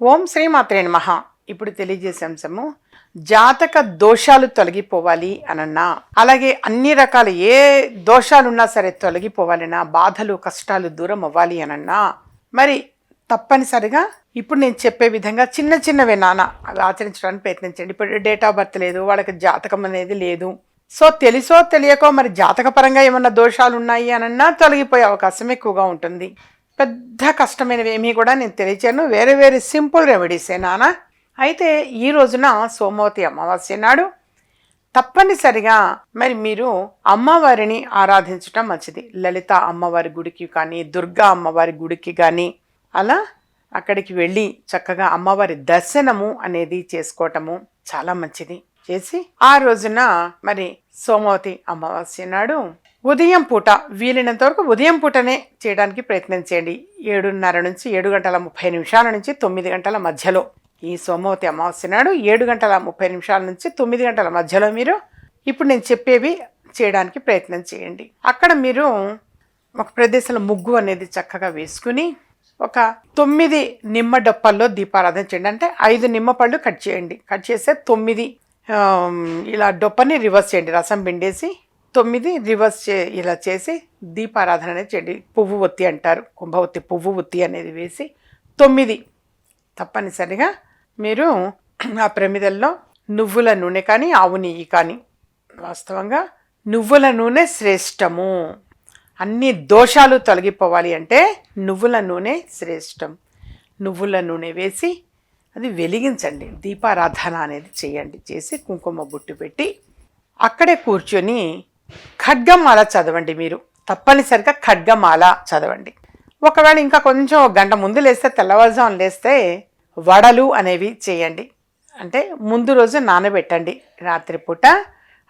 ఓం శ్రీమాత్రే నమ. ఇప్పుడు తెలియజేసే అంశము జాతక దోషాలు తొలగిపోవాలి అనన్నా అలాగే అన్ని రకాల ఏ దోషాలున్నా సరే తొలగిపోవాలన్నా బాధలు కష్టాలు దూరం అవ్వాలి అనన్నా మరి తప్పనిసరిగా ఇప్పుడు నేను చెప్పే విధంగా చిన్న చిన్నవే నాన్న అవి ఆచరించడానికి ప్రయత్నించండి. ఇప్పుడు డేట్ ఆఫ్ బర్త్ లేదు వాళ్ళకి జాతకం అనేది లేదు. సో తెలుసో తెలియకో మరి జాతకపరంగా ఏమన్నా దోషాలు ఉన్నాయి అనన్నా తొలగిపోయే అవకాశం ఎక్కువగా ఉంటుంది. పెద్ద కష్టమైనవి ఏమీ కూడా నేను తెలియచాను వేరే వేరే సింపుల్ రెమెడీసే నాన్న అయితే ఈ రోజున సోమవతి అమావాస్య నాడు తప్పనిసరిగా మరి మీరు అమ్మవారిని ఆరాధించటం మంచిది. లలిత అమ్మవారి గుడికి కానీ దుర్గా అమ్మవారి గుడికి కానీ అలా అక్కడికి వెళ్ళి చక్కగా అమ్మవారి దర్శనము అనేది చేసుకోవటము చాలా మంచిది. చేసి ఆ రోజున మరి సోమవతి అమావాస్య నాడు ఉదయం పూట వీలైనంత వరకు ఉదయం పూటనే చేయడానికి ప్రయత్నం చేయండి. ఏడున్నర నుంచి ఏడు గంటల ముప్పై నిమిషాల నుంచి తొమ్మిది గంటల మధ్యలో. ఈ సోమవతి అమావాస్య నాడు ఏడు గంటల ముప్పై నిమిషాల నుంచి తొమ్మిది గంటల మధ్యలో మీరు ఇప్పుడు నేను చెప్పేవి చేయడానికి ప్రయత్నం చేయండి. అక్కడ మీరు ఒక ప్రదేశంలో ముగ్గు అనేది చక్కగా వేసుకుని ఒక తొమ్మిది నిమ్మ డప్పల్లో దీపారాధన చేయండి. అంటే ఐదు నిమ్మ పళ్ళు కట్ చేయండి. కట్ చేస్తే తొమ్మిది ఇలా డొప్పని రివర్స్ చేయండి. రసం పిండేసి తొమ్మిది రివర్స్ చే ఇలా చేసి దీపారాధన అనేది చేయండి పువ్వు ఒత్తి అంటారు. కుంభవత్తి పువ్వు ఒత్తి అనేది వేసి తొమ్మిది. తప్పనిసరిగా మీరు ఆ ప్రమిదల్లో నువ్వుల నూనె కానీ ఆవు నెయ్యి కానీ వాస్తవంగా నువ్వుల నూనె శ్రేష్టము. అన్ని దోషాలు తొలగిపోవాలి అంటే నువ్వుల నూనె శ్రేష్టం. నువ్వుల నూనె వేసి అది వెలిగించండి. దీపారాధన అనేది చేయండి. చేసి కుంకుమ బొట్టు పెట్టి అక్కడే కూర్చొని ఖడ్గమాల చదవండి మీరు. తప్పనిసరిగా ఖడ్గమాల చదవండి. ఒకవేళ ఇంకా కొంచెం గంట ముందు లేస్తే తెల్లవారుజామున లేస్తే వడలు అనేవి చేయండి. అంటే ముందు రోజు నానబెట్టండి. రాత్రిపూట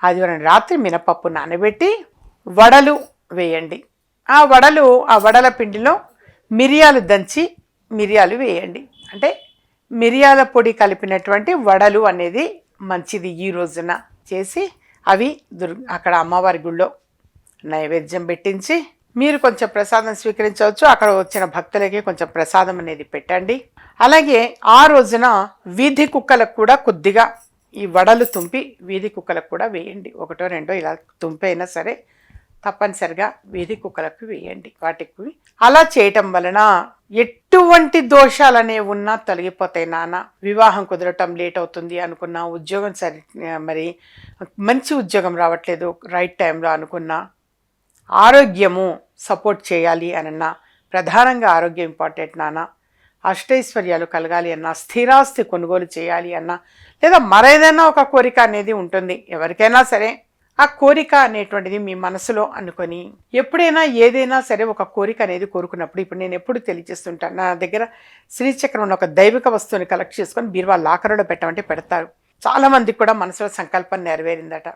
ఆదివారం రాత్రి మినపప్పు నానబెట్టి వడలు వేయండి. ఆ వడలు ఆ వడల పిండిలో మిరియాలు దంచి మిరియాలు వేయండి. అంటే మిరియాల పొడి కలిపినటువంటి వడలు అనేది మంచిది ఈ రోజున. చేసి అవి దుర్ అక్కడ అమ్మవారి గుళ్ళో నైవేద్యం పెట్టించి మీరు కొంచెం ప్రసాదం స్వీకరించవచ్చు. అక్కడ వచ్చిన భక్తులకి కొంచెం ప్రసాదం అనేది పెట్టండి. అలాగే ఆ రోజున వీధి కుక్కలకు కూడా కొద్దిగా ఈ వడలు తుంపి వీధి కుక్కలకు కూడా వేయండి. ఒకటో రెండో ఇలా తుంపైనా సరే తప్పనిసరిగా వీధి కుక్కలకు వేయండి. వాటికి అలా చేయటం వలన ఎటువంటి దోషాలనే ఉన్నా తొలగిపోతాయి నాన్న. వివాహం కుదరటం లేట్ అవుతుంది అనుకున్నా ఉద్యోగం సరి మరి మంచి ఉద్యోగం రావట్లేదు రైట్ టైంలో అనుకున్నా ఆరోగ్యము సపోర్ట్ చేయాలి అనన్నా ప్రధానంగా ఆరోగ్యం ఇంపార్టెంట్ నాన్న. అష్టైశ్వర్యాలు కలగాలి అన్నా స్థిరాస్తి కొనుగోలు చేయాలి అన్నా లేదా మరేదైనా ఒక కోరిక అనేది ఉంటుంది. ఎవరికైనా సరే ఆ కోరిక అనేటువంటిది మీ మనసులో అనుకొని ఎప్పుడైనా ఏదైనా సరే ఒక కోరిక అనేది కోరుకున్నప్పుడు ఇప్పుడు నేను ఎప్పుడు తెలియజేస్తుంటాను నా దగ్గర శ్రీచక్రం ఉన్న ఒక దైవిక వస్తువుని కలెక్ట్ చేసుకొని బీరువా లాకర్లో పెట్టమంటే పెడతారు. చాలామంది కూడా మనసులో సంకల్పం నెరవేరిందట.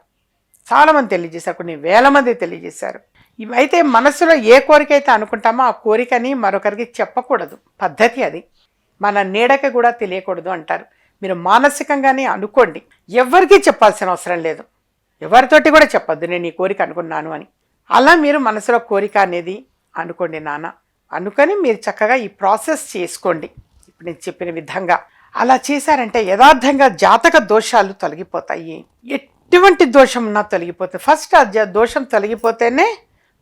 చాలామంది తెలియజేశారు కొన్ని వేల మంది తెలియజేశారు. ఇవైతే మనసులో ఏ కోరిక అయితే అనుకుంటామో ఆ కోరికని మరొకరికి చెప్పకూడదు. పద్ధతి అది. మన నీడకి కూడా తెలియకూడదు అంటారు. మీరు మానసికంగానే అనుకోండి. ఎవరికీ చెప్పాల్సిన అవసరం లేదు. ఎవరితోటి కూడా చెప్పొద్దు నేను ఈ కోరిక అనుకున్నాను అని. అలా మీరు మనసులో కోరిక అనేది అనుకోండి నాన్న. అనుకొని మీరు చక్కగా ఈ ప్రాసెస్ చేసుకోండి. ఇప్పుడు నేను చెప్పిన విధంగా. అలా చేశారంటే యథార్థంగా జాతక దోషాలు తొలగిపోతాయి. ఎటువంటి దోషం ఉన్నా తొలగిపోతాయి ఫస్ట్ ఆ దోషం తొలగిపోతేనే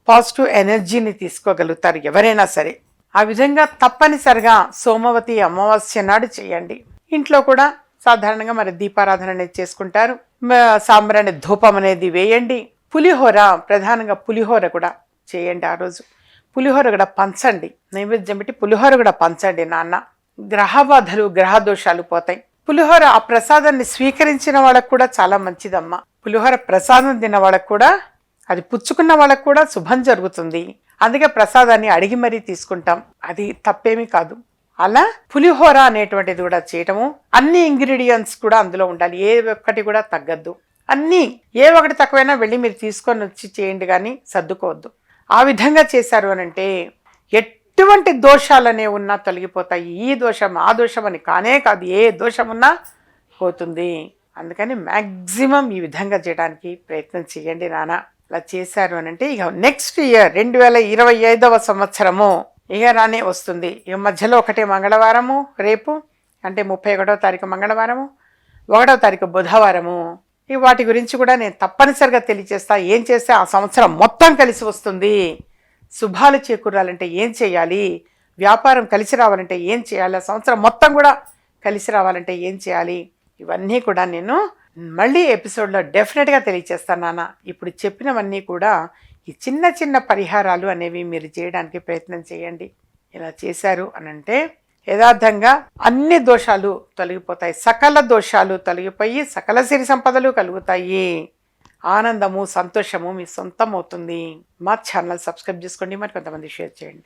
పాజిటివ్ ఎనర్జీని తీసుకోగలుగుతారు ఎవరైనా సరే. ఆ విధంగా తప్పనిసరిగా సోమవతి అమావాస్య నాడు చేయండి. ఇంట్లో కూడా సాధారణంగా మరి దీపారాధన అనేది చేసుకుంటారు. సాంబ్రాణి ధూపం అనేది వేయండి. పులిహోర ప్రధానంగా పులిహోర కూడా చేయండి ఆ రోజు. పులిహోర కూడా పంచండి. నైవేద్యం పెట్టి పులిహోర కూడా పంచండి నాన్న. గ్రహబాధలు గ్రహ దోషాలు పోతాయి. పులిహోర ఆ ప్రసాదాన్ని స్వీకరించిన వాళ్ళకు కూడా చాలా మంచిదమ్మా. పులిహోర ప్రసాదం తిన్న వాళ్ళకు కూడా అది పుచ్చుకున్న వాళ్ళకు కూడా శుభం జరుగుతుంది. అందుకే ప్రసాదాన్ని అడిగి మరీ తీసుకుంటాం. అది తప్పేమీ కాదు. అలా పులిహోర అనేటువంటిది కూడా చేయటము అన్ని ఇంగ్రీడియంట్స్ కూడా అందులో ఉండాలి. ఏ ఒక్కటి కూడా తగ్గద్దు. అన్నీ ఏ ఒకటి తక్కువైనా వెళ్ళి మీరు తీసుకొని వచ్చి చేయండి కానీ సర్దుకోవద్దు. ఆ విధంగా చేశారు అని అంటే ఎటువంటి దోషాలనే ఉన్నా తొలగిపోతాయి. ఈ దోషం ఆ దోషం అని కానే కాదు. ఏ దోషం ఉన్నా పోతుంది. అందుకని మ్యాక్సిమం ఈ విధంగా చేయడానికి ప్రయత్నం చేయండి నాన్న. అలా చేశారు అని అంటే ఇక నెక్స్ట్ ఇయర్ రెండు వేల ఇరవై ఐదవ సంవత్సరము ఇక రానే వస్తుంది. ఈ మధ్యలో ఒకటే మంగళవారము రేపు అంటే ముప్పై ఒకటో తారీఖు మంగళవారము ఒకటో తారీఖు బుధవారము. ఈ వాటి గురించి కూడా నేను తప్పనిసరిగా తెలియజేస్తా. ఏం చేస్తే ఆ సంవత్సరం మొత్తం కలిసి వస్తుంది? శుభాలు చేకూరాలంటే ఏం చేయాలి? వ్యాపారం కలిసి రావాలంటే ఏం చేయాలి? ఆ సంవత్సరం మొత్తం కూడా కలిసి రావాలంటే ఏం చేయాలి? ఇవన్నీ కూడా నేను మళ్ళీ ఎపిసోడ్లో డెఫినెట్గా తెలియజేస్తాను నాన్న. ఇప్పుడు చెప్పినవన్నీ కూడా ఈ చిన్న చిన్న పరిహారాలు అనేవి మీరు చేయడానికి ప్రయత్నం చేయండి. ఇలా చేశారు అనంటే యథార్థంగా అన్ని దోషాలు తొలగిపోతాయి. సకల దోషాలు తొలగిపోయి సకల సిరి సంపదలు కలుగుతాయి. ఆనందము సంతోషము మీ సొంతం అవుతుంది. మా ఛానల్ సబ్స్క్రైబ్ చేసుకోండి. మరి కొంతమంది షేర్ చేయండి.